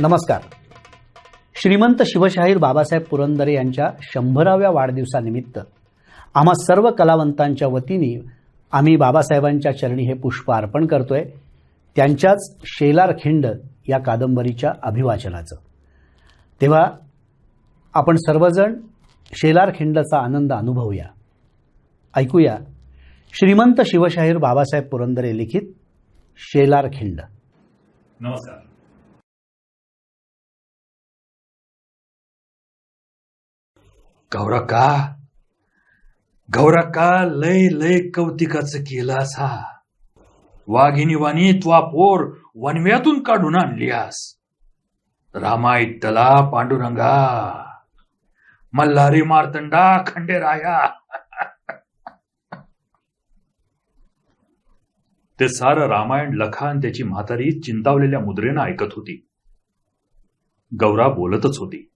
नमस्कार. श्रीमंत शिवशाहीर बाबासाहेब पुरंदरे यांच्या शंभराव्या वाढदिवसानिमित्त आम्हा सर्व कलावंतांच्या वतीने आम्ही बाबासाहेबांच्या चरणी हे पुष्प अर्पण करतोय. त्यांच्याच शेलार खिंड या कादंबरीच्या अभिवाचनाचं. तेव्हा आपण सर्वजण शेलार खिंडचा आनंद अनुभवूया. ऐकूया श्रीमंत शिवशाहीर बाबासाहेब पुरंदरे लिखित शेलार खिंड. नमस्कार. गौरका गौरक्का लय लय कौतिकाचं केलास हा. वाघिनी वाणी त्वा पोर वनव्यातून काढून आणलीयास रामायतला पांडुरंगा. मल्हारी मार्तंडा खंडेराया ते सारं रामायण लखान त्याची म्हातारी चिंतावलेल्या मुद्रेनं ऐकत होती. गौरा बोलतच होती.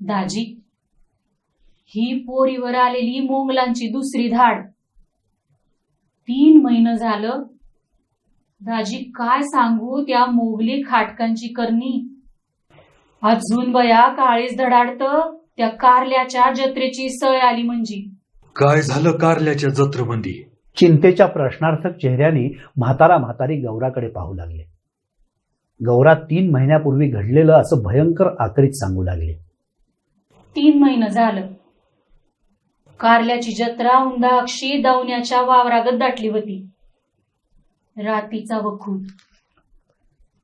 दाजी ही पोरीवर आलेली मोंगलांची दुसरी धाड. तीन महिनं झालं. दाजी काय सांगू त्या मोगली खाटकांची करणी? अजून बया काळीच धडाडत त्या कारल्याच्या जत्रेची सळ आली म्हणजे. काय झालं कारल्याच्या जत्रबंदी चिंतेच्या प्रश्नार्थक चेहऱ्याने म्हातारा म्हातारी गौराकडे पाहू लागले. गौरा तीन महिन्यापूर्वी घडलेलं असं भयंकर आकरीत सांगू लागले. तीन महिनं झालं. कारल्याची जत्रा उंदाक्षी दावण्याच्या वावरागत दाटली होती. रातीचा वखूट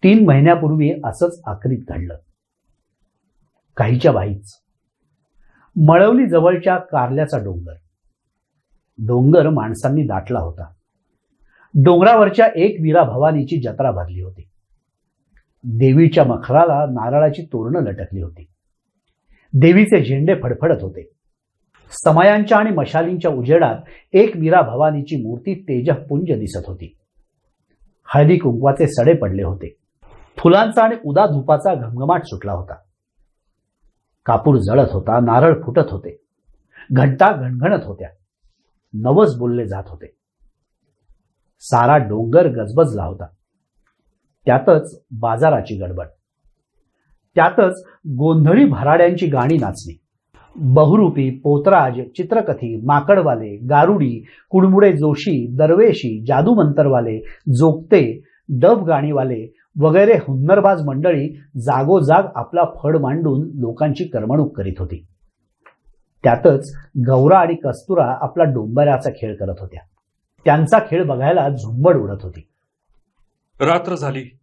तीन महिन्यापूर्वी असंच आकरीत घडलं. काहीच्या बाईच. मळवली जवळच्या कारल्याचा डोंगर. डोंगर माणसांनी दाटला होता. डोंगरावरच्या एक वीरा भवानीची जत्रा भरली होती. देवीच्या मखराला नारळाची तोरणं लटकली होती. देवीचे झेंडे फडफडत होते. समयांच्या आणि मशालींच्या उजेडात एक मीरा भवानीची मूर्ती तेजपुंज दिसत होती. हळदी कुंकवाचे सडे पडले होते. फुलांचा आणि उदा धुपाचा घमघमाट सुटला होता. कापूर जळत होता नारळ फुटत होते. घंटा घणघणत होत्या. नवस बोलले जात होते. सारा डोंगर गजबजला होता. त्यातच बाजाराची गडबड. त्यातच गोंधळी भराड्यांची गाणी नाचली. बहुरूपी पोतराज चित्रकथी माकडवाले गारुडी कुडमुडे जोशी दरवेशी जादूमंतरवाले जोगते डब गाणीवाले वगैरे हुन्नरबाज मंडळी जागोजाग आपला फड मांडून लोकांची करमणूक करीत होती. त्यातच गौरा आणि कस्तुरा आपला डोंबऱ्याचा खेळ करत होत्या. त्यांचा खेळ बघायला झुंबड उडत होती. रात्र झाली.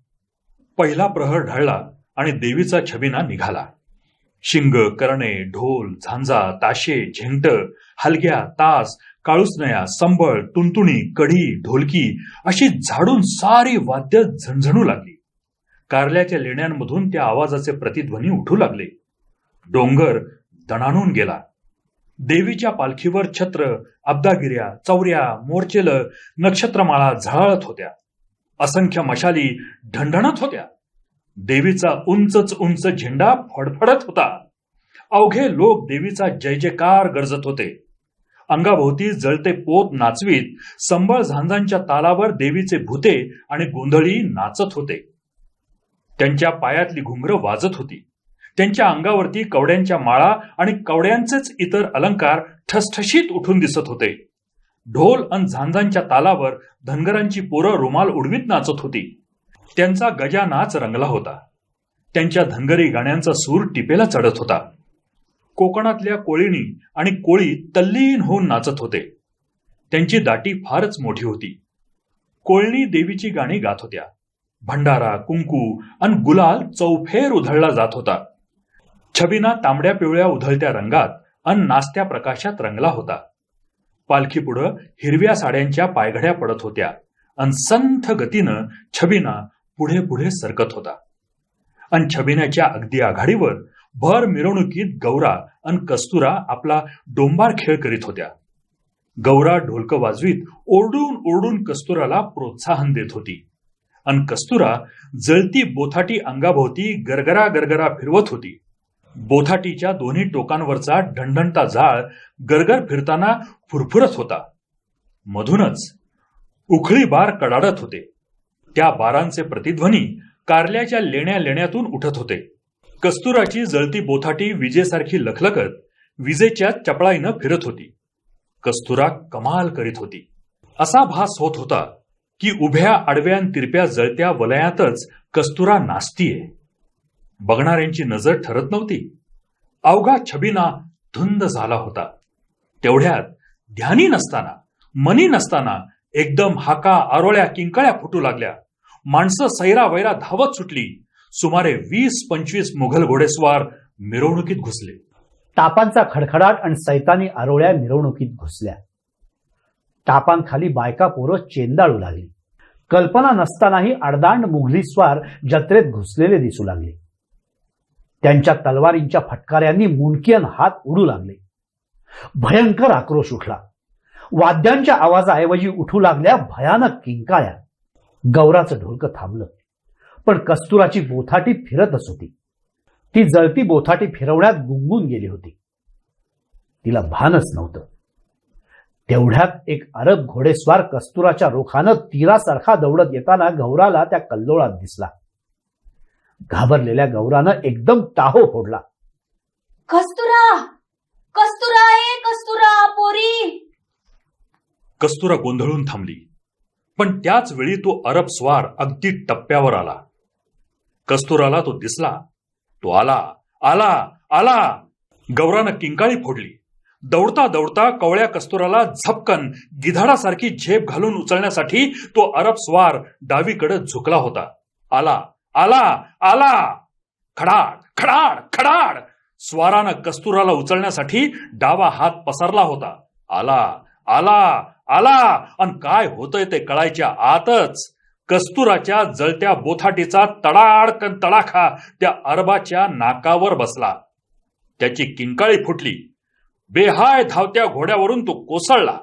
पहिला प्रहर ढळला. आणि देवीचा छबिना निघाला. शिंग करणे ढोल झांजा ताशे झेंट हलग्या तास काळुसनया संबळ तुणतुणी कढी ढोलकी अशी झाडून सारी वाद्य झणझणू लागली. कारल्याच्या लेण्यांमधून त्या आवाजाचे प्रतिध्वनी उठू लागले. डोंगर दणाणून गेला. देवीच्या पालखीवर छत्र अब्दागिऱ्या चौऱ्या मोर्चेल नक्षत्रमाळा झळाळत होत्या. असंख्य मशाली ढणढणत होत्या. देवीचा उंचच उंच झेंडा फडफडत होता. अवघे लोक देवीचा जय जयकार गरजत होते. अंगाभोवती जळते पोत नाचवीत संबळ झांजांच्या तालावर देवीचे भूते आणि गोंधळी नाचत होते. त्यांच्या पायातली घुंगरं वाजत होती. त्यांच्या अंगावरती कवड्यांच्या माळा आणि कवड्यांचेच इतर अलंकार ठसठशीत उठून दिसत होते. ढोल आणि झांजांच्या तालावर धनगरांची पोरं रुमाल उडवीत नाचत होती. त्यांचा गजानाच रंगला होता. त्यांच्या धनगरी गाण्यांचा सूर टिपेला चढत होता. कोकणातल्या कोळीणी आणि कोळी तल्लीन होऊन नाचत होते. त्यांची दाटी फारच मोठी होती. कोळणी देवीची गाणी गात होत्या. भंडारा कुंकू आणि गुलाल चौफेर उधळला जात होता. छबिना तांबड्या पिवळ्या उधळत्या रंगात अन नाचत्या प्रकाशात रंगला होता. पालखीपुढं हिरव्या साड्यांच्या पायघड्या पडत होत्या. अन संथ गतीनं छबिना पुढे पुढे सरकत होता. अन छबिन्याच्या अगदी आघाडीवर भर मिरवणुकीत गौरा अन कस्तुरा आपला डोंबार खेळ करीत होत्या. गौरा ढोलक वाजवीत ओरडून ओरडून कस्तुराला प्रोत्साहन देत होती. अन कस्तुरा जळती बोथाटी अंगाभोवती गरगरा गरगरा फिरवत होती. बोथाटीच्या दोन्ही टोकांवरचा ढणढणता जाळ गरगर फिरताना फुरफुरत होता. मधूनच उखळी बार कडाडत होते. त्या बारांचे प्रतिध्वनी कारल्याच्या लेण्या लेण्यातून उठत होते. कस्तुराची जळती बोथाटी विजेसारखी लखलखत विजेच्या चपळाईनं फिरत होती. कस्तुरा कमाल करीत होती. असा भास होत होता की उभ्या आडव्या तिरप्या जळत्या वलयातच कस्तुरा नाचतीये. बघणाऱ्यांची नजर ठरत नव्हती. अवघा छबिना धुंद झाला होता. तेवढ्यात ध्यानी नसताना मनी नसताना एकदम हाका आरोळ्या किंकळ्या फुटू लागल्या. माणसं सैरा वैरा धावत सुटली. सुमारे वीस पंचवीस मुघल घोडेस्वार मिरवणुकीत घुसले. टापांचा खडखडाट आणि सैतानी आरोळ्या मिरवणुकीत घुसल्या. टापांखाली बायका पोरं चेंदाळू लागली. कल्पना नसतानाही अडदांड मुघली स्वार जत्रेत घुसलेले दिसू लागले. त्यांच्या तलवारींच्या फटकाऱ्यांनी मुंडकियन हात उडू लागले. भयंकर आक्रोश उठला. वाद्यांच्या आवाजाऐवजी उठू लागल्या भयानक किंकाळ्या गौराचं ढोलकं थांबलं. पण कस्तुराची बोथाटी फिरतच होती ती जळती बोथाटी फिरवण्यात गुंगून गेली होती. तिला भानच नव्हतं. तेवढ्यात एक अरब घोडेस्वार कस्तुराच्या रोखानं तीरासारखा दौडत येताना गौराला त्या कल्लोळात दिसला. घाबरलेल्या गौरानं एकदम टाहो फोडला कस्तुरा कस्तुरा ए कस्तुरा पोरी कस्तुरा गोंधळून थांबली. पण त्याच वेळी तो अरब स्वार अगदी टप्प्यावर आला. कस्तुराला तो दिसला. तो आला. आला. आला. गौरानं किंकाळी फोडली. दौडता दौडता कवळ्या कस्तुराला झपकन गिधाडासारखी झेप घालून उचलण्यासाठी तो अरब स्वार डावीकडे झुकला होता. आला. आला. आला. खडाड खडाड खडाड. स्वारानं कस्तुराला उचलण्यासाठी डावा हात पसरला होता. आला. आला. आला. आणि काय होतंय ते कळायच्या आतच कस्तुराच्या जळत्या बोथाटीचा तडाडकन तडाखा त्या अरबाच्या नाकावर बसला. त्याची किंकाळी फुटली. बेहाय धावत्या घोड्यावरून तो कोसळला.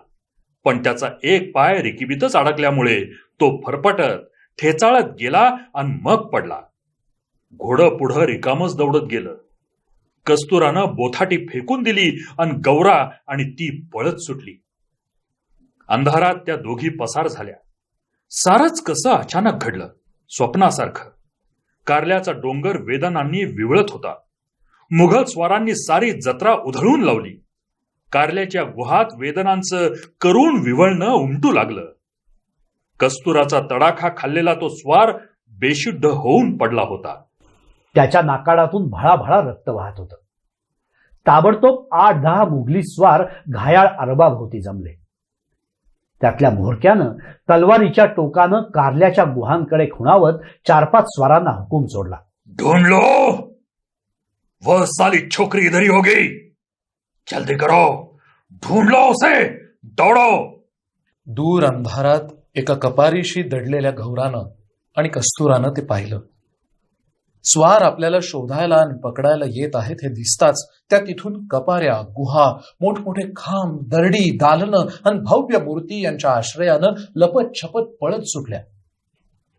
पण त्याचा एक पाय रिकिबीतच अडकल्यामुळे तो फरफटत ठेचाळत गेला आणि मग पडला. घोडं पुढं रिकामच दौडत गेलं. कस्तुरानं बोथाटी फेकून दिली आणि गौरा आणि ती पळत सुटली. अंधारात त्या दोघी पसार झाल्या. सारच कसं अचानक घडलं? स्वप्नासारखं. कारल्याचा डोंगर वेदनांनी विवळत होता. मुघल स्वारांनी सारी जत्रा उधळून लावली. कारल्याच्या गुहात वेदनांचं करून विवळणं उमटू लागलं. कस्तुराचा तडाखा खाल्लेला तो स्वार बेशुद्ध होऊन पडला होता. त्याच्या नाकाडातून भळाभळा रक्त वाहत होतं. ताबडतोब आठ दहा मुघली स्वार घायाळ अरबाभोवती जमले. त्यातल्या म्होरक्यानं तलवारीच्या टोकानं कारल्याच्या गुहांकडे खुणावत चार पाच स्वारांना हुकूम सोडला. ढूंढ लो! वह साली छोकरी इधर ही होगी जल्दी करो। ढूंढ लो उसे। दौड़ो। दूर अंधारात एका कपारीशी दडलेल्या गौरानं आणि कस्तुरानं ते पाहिलं. स्वार आपल्याला शोधायला आणि पकडायला येत आहेत हे दिसताच त्या तिथून कपाऱ्या गुहा मोठमोठे खांब दरडी दालनं आणि भव्य मूर्ती यांच्या आश्रयानं लपत छपत पळत सुटल्या.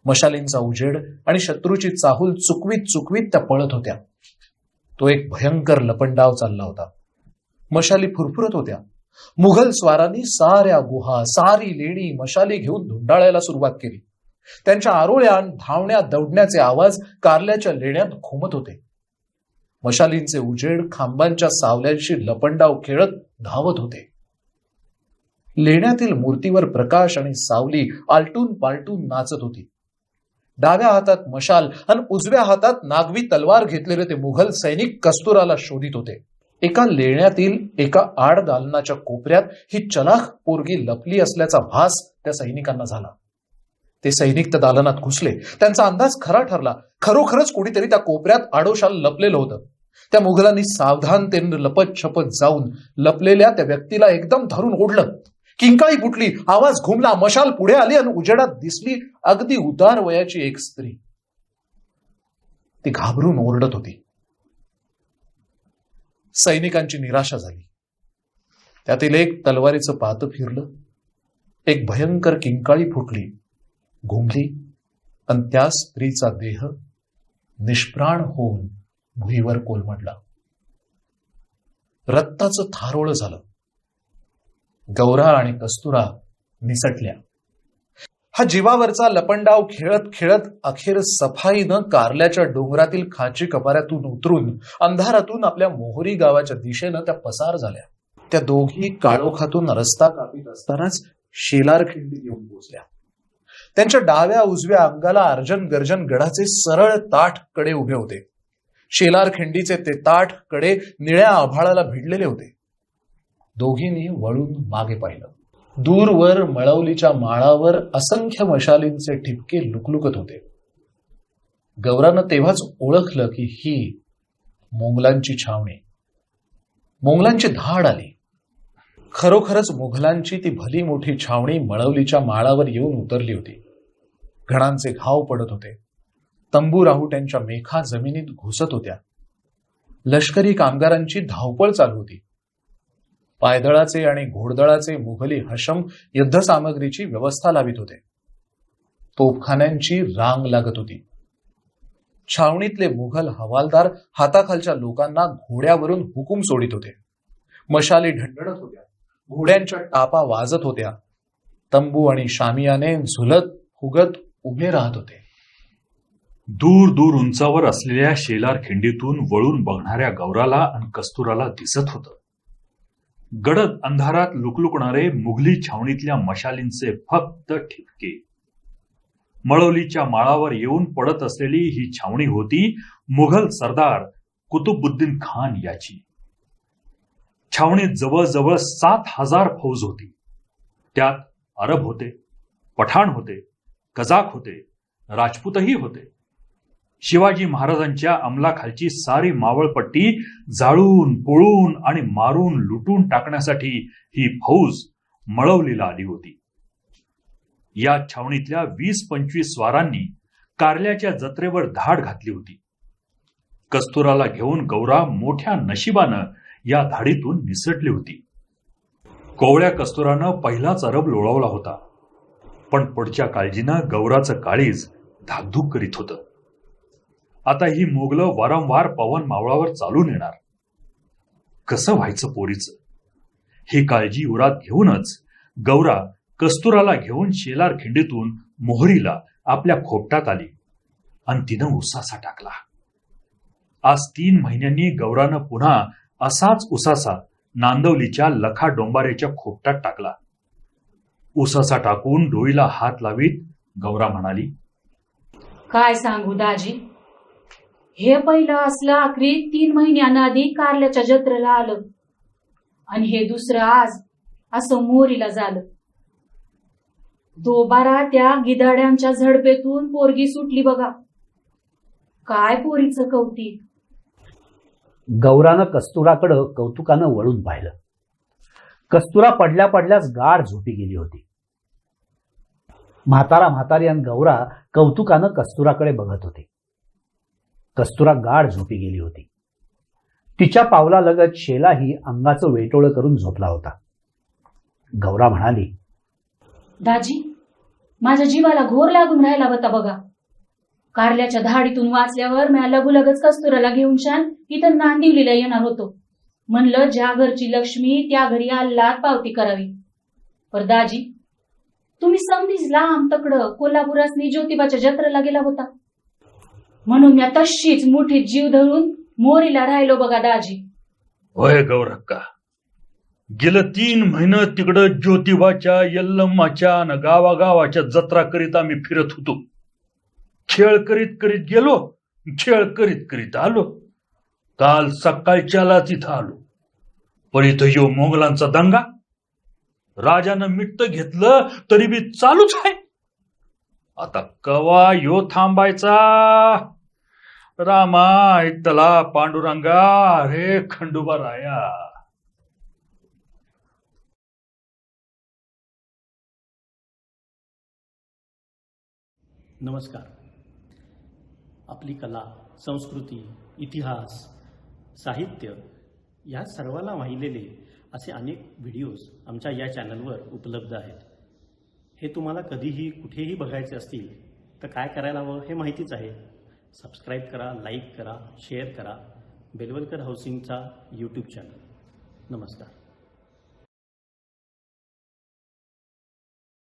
मशालींचा उजेड आणि शत्रूची चाहूल चुकवीत चुकवीत त्या पळत होत्या. तो एक भयंकर लपंडाव चालला होता. मशाली फुरफुरत होत्या. मुघल स्वारांनी साऱ्या गुहा सारी लेणी मशाली घेऊन धुंडाळायला सुरुवात केली. त्यांच्या आरोळ्या धावण्या दौडण्याचे आवाज कारल्याच्या लेण्यात घुमत होते. मशालींचे उजेड खांबांच्या सावल्यांशी लपंडाव खेळत धावत होते. लेण्यातील मूर्तीवर प्रकाश आणि सावली आलटून पालटून नाचत होती. डाव्या हातात मशाल आणि उजव्या हातात नागवी तलवार घेतलेले ते मुघल सैनिक कस्तुराला शोधित होते. एका लेण्यातील एका आड दालनाच्या कोपऱ्यात ही चलाख पोरगी लपली असल्याचा भास त्या सैनिकांना झाला. ते सैनिक त्या दालनात घुसले. त्यांचा अंदाज खरा ठरला. खरोखरच कोणीतरी त्या कोपऱ्यात आडोशाल लपलेलं होतं. त्या मुघलांनी सावधानतेनं लपत छपत जाऊन लपलेल्या त्या व्यक्तीला एकदम धरून ओढलं. किंकाळी फुटली आवाज घुमला मशाल पुढे आली आणि उजेडात दिसली अगदी उदार वयाची एक स्त्री. ती घाबरून ओरडत होती. सैनिकांची निराशा झाली. त्यातील एक तलवारीचं पात फिरलं. एक भयंकर किंकाळी फुटली. घुमली आणि त्या स्त्रीचा देह निष्प्राण होऊन भुईवर कोलमडला. रक्ताचं थारोळ झालं. गौरा आणि कस्तुरा निसटल्या. हा जीवावरचा लपंडाव खेळत खेळत अखेर सफाईनं कारल्याच्या डोंगरातील खाची कपाऱ्यातून उतरून अंधारातून आपल्या मोहरी गावाच्या दिशेनं त्या पसार झाल्या. त्या दोघी काळोखातून रस्ता कापीत असतानाच शेलार खिंडी येऊन पोचल्या. त्यांच्या डाव्या उजव्या अंगाला अर्जन गर्जन गडाचे सरळ ताठकडे उभे होते. शेलार खिंडीचे ते ताठकडे निळ्या आभाळाला भिडलेले होते. दोघींनी वळून मागे पाहिलं. दूरवर मळवलीच्या माळावर असंख्य मशालींचे ठिपके लुकलुकत होते. गौरानं तेव्हाच ओळखलं की ही मोंगलांची छावणी. मोंगलांची धाड आली. खरोखरच मुघलांची ती भली मोठी छावणी मळवलीच्या माळावर येऊन उतरली होती. घणांचे घाव पडत होते. तंबू राहुट्यांच्या मेखा जमिनीत घुसत होत्या. लष्करी कामगारांची धावपळ चालू होती. पायदळाचे आणि घोडदळाचे मुघली हशम युद्धसामग्रीची व्यवस्था लावित होते. तोफखान्यांची रांग लागत होती. छावणीतले मुघल हवालदार हाताखालच्या लोकांना घोड्यावरून हुकूम सोडित होते. मशाली ढंढणत होत्या. घोड्यांच्या टापा वाजत होत्या. तंबू आणि शामियाने झुलत फुगत उभे राहत होते. दूर दूर उंचावर असलेल्या शेलार खिंडीतून वळून बघणाऱ्या गौराला आणि कस्तुराला दिसत होत. गडद अंधारात लुकलुकणारे मुघली छावणीतल्या मशालींचे फक्त ठिपके. मळवलीच्या माळावर येऊन पडत असलेली ही छावणी होती मुघल सरदार कुतुबुद्दीन खान याची. छावणीत जवळजवळ सात हजार फौज होती. त्यात अरब होते पठाण होते कजाक होते राजपूतही होते. शिवाजी महाराजांच्या अंमलाखालची सारी मावळपट्टी जाळून पोळून आणि मारून लुटून टाकण्यासाठी ही फौज मळवलीला आली होती. या छावणीतल्या वीस पंचवीस स्वारांनी कारल्याच्या जत्रेवर धाड घातली होती. कस्तुराला घेऊन गौरा मोठ्या नशिबानं या धाडीतून निसटली होती. कोवळ्या कस्तुरानं पहिलाच अरब लोळवला होता. पण पुढच्या काळजीनं गौराचं काळीज धाकधूक करीत होतं. आता ही मोगलं वारंवार पवन मावळावर चालून येणार. कसं व्हायचं पोरीचं? ही काळजी उरात घेऊनच गौरा कस्तुराला घेऊन शेलार खिंडीतून मोहरीला आपल्या खोपटात आली आणि तिनं उसासा टाकला. आज तीन महिन्यांनी गौरानं पुन्हा असाच उसासा नांदवलीच्या लखा डोंबारेच्या खोपटात टाकला. उसासा टाकून डोईला हात लावीत गौरा म्हणाली. काय सांगू दाजी? हे पहिलं असलं आखरी तीन महिन्यानं आधी कारल्याच्या जत्रेला आलं. आणि हे दुसरं आज असं मोरीला झालं. दोबारा त्या गिधाड्यांच्या झडपेतून पोरगी सुटली बघा. काय पोरीचं कौतिक. गौरानं कस्तुराकडं कौतुकानं वळून पाहिलं. कस्तुरा पडल्या पडल्याच गाढ झोपी गेली होती. म्हातारा म्हातारी आणि गौरा कौतुकानं कस्तुराकडे बघत होते. कस्तुरा गाढ झोपी गेली होती. तिच्या पावलालगत शेलाही अंगाचं वेटोळं करून झोपला होता. गौरा म्हणाली दाजी माझ्या जीवाला घोर लागून राहिला होता बघा. कारल्याच्या धाडीतून वाचल्यावर म्या लगूलगच कस्तुराला घेऊन शान इथं नांदिवलीला येणार होतो. म्हणलं ज्या घरची लक्ष्मी त्या घरी अल्लात पावती करावी. पर दाजी तुम्ही समधीच लांब तकडं कोल्हापुरासनी ज्योतिबाच्या जत्रेला गेला होता. म्हणून मी तशीच मोठी जीव धरून मोरीला राहिलो बघा दाजी. होय गौरक्का. गेलं तीन महिने तिकडं ज्योतिबाच्या यल्लम्माच्या न गावागावाच्या जत्रा करीत आम्ही फिरत होतो. खेळ करीत करीत गेलो खेळ करीत करीत आलो. काल सकाळच्यालाच इथं आलो. पण इथं यो मोगलांचा दंगा. राजानं मिट्ट घेतलं तरी बी चालूच आहे. आता कवा यो थांबायचा? रामा ऐकतला पांडुरंगा रे खंडोबा राया. नमस्कार. आपली कला संस्कृती इतिहास साहित्य या सर्वाला वाहिलेले असे अनेक व्हिडिओज आमच्या या चॅनलवर उपलब्ध आहेत. हे तुम्हाला कधीही कुठेही बघायचे असतील तर काय करायला हवं हे माहितीच आहे. सबस्क्राईब करा लाईक करा शेअर करा. बेलवलकर हाऊसिंगचा यूट्यूब चॅनल नमस्कार.